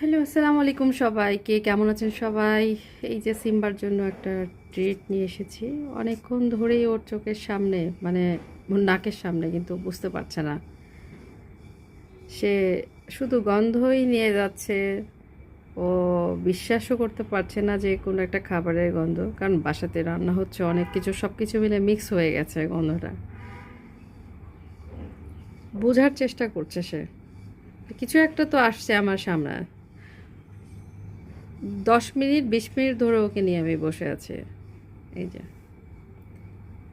Hello, আসসালামু আলাইকুম সবাইকে। কেমন আছেন সবাই? এই যে সিম্বার জন্য একটা ট্রিট নিয়ে এসেছি। অনেকক্ষণ ধরেই ওর চোখের সামনে মানে ওর নাকের সামনে কিন্তু বুঝতে পারছে না। সে শুধু গন্ধই নিয়ে যাচ্ছে। ও বিশ্বাসও করতে পারছে না যে কোনো একটা খাবারের গন্ধ। কারণ বাসাতে রান্না হচ্ছে অনেক কিছু সব কিছু মিলে মিক্স হয়ে গেছে গন্ধটা। বোঝার চেষ্টা করছে সে। কিছু একটা তো আসছে আমার সামনে। দশ মিনিট, বিশ মিনিট ধরে ওকে নিয়ে আমি বসে আছি। এই যে।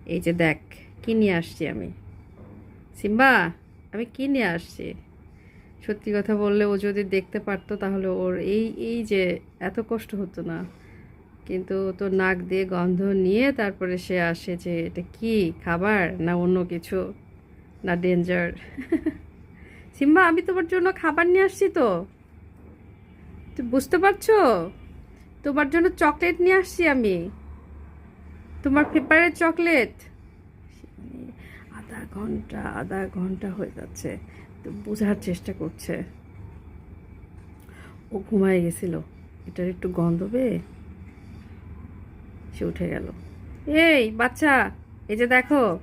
এই যে দেখ, কি নিয়ে আসছি আমি? সিম্বা, আমি কি নিয়ে আসছি? সত্যি কথা বললে ও যদি দেখতে পারতো তাহলে ওর এই এই যে এত কষ্ট হতো না। কিন্তু তো নাক দিয়ে গন্ধ নিয়ে তারপরে সে আসে যে এটা কি, খাবার না অন্য কিছু? না ডেঞ্জার সিম্বা, আমি তোমার জন্য খাবার নিয়ে আসছি তো। তুমি বুঝতে পারছ? তোমার জন্য চকলেট নিয়ে আসছি আমি। তোমার ফেভারিট চকলেট। আধা ঘণ্টা আধা ঘণ্টা হয়ে যাচ্ছে। তো বোঝার চেষ্টা করছে। ও ঘুমায় গেছিল। এটার একটু গন্ধ পেয়ে সে উঠে গেল। এই বাচ্চা, এই যে দেখো।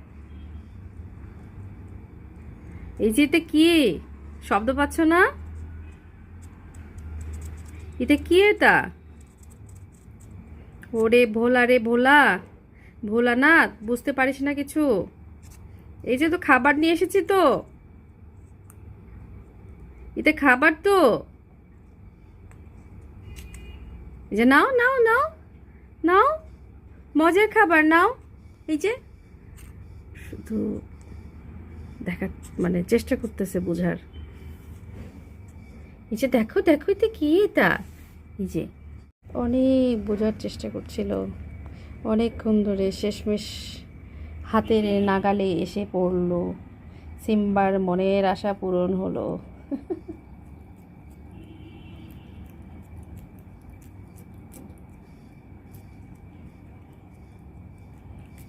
এই যে এটা কি? শব্দ পাচ্ছ না? এটা কি এটা? ওরে ভোলা রে ভোলা। ভোলা না বুঝতে পারিস না কিছু? এই যে তো খাবার নিয়ে এসেছি তো। এটা খাবার তো। এই যে নাও নাও নাও নাও, মজার খাবার নাও। এই যে। শুধু দেখার মানে চেষ্টা করতেছে বোঝার। এই যে দেখো দেখো এটা কি এটা? এই যে অনেক বোঝার চেষ্টা করছিল। অনেকক্ষণ ধরে শেষমেশ হাতের নাগালে এসে পড়ল। সিম্বার মনের আশা পূরণ হলো।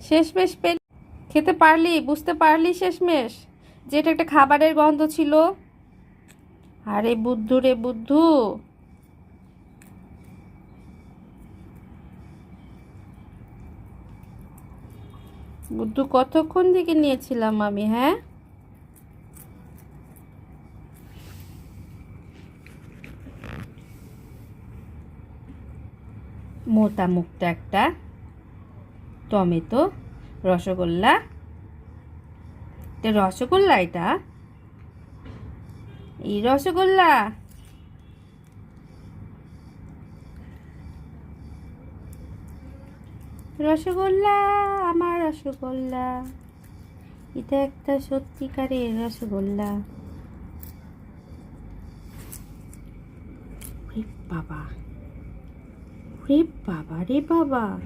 শেষমেশ পেল খেতে পারলি? বুঝতে পারলি শেষমেশ? যে এটা একটা খাবারের গন্ধ ছিল? আরে বুদ্ধু রে বুদ্ধু। বুদ্ধু, কতক্ষণ থেকে নিয়েছিলাম আমি হ্যাঁ? মোটা মুখটা একটা টমেটো, রসগোল্লা। রসগোল্লা এটা? এই রসগোল্লা। রসগোল্লা আমার রসগোল্লা। এটা একটা সত্যিকারের রসগোল্লা। বাবা। রে বাবা রে বাবা।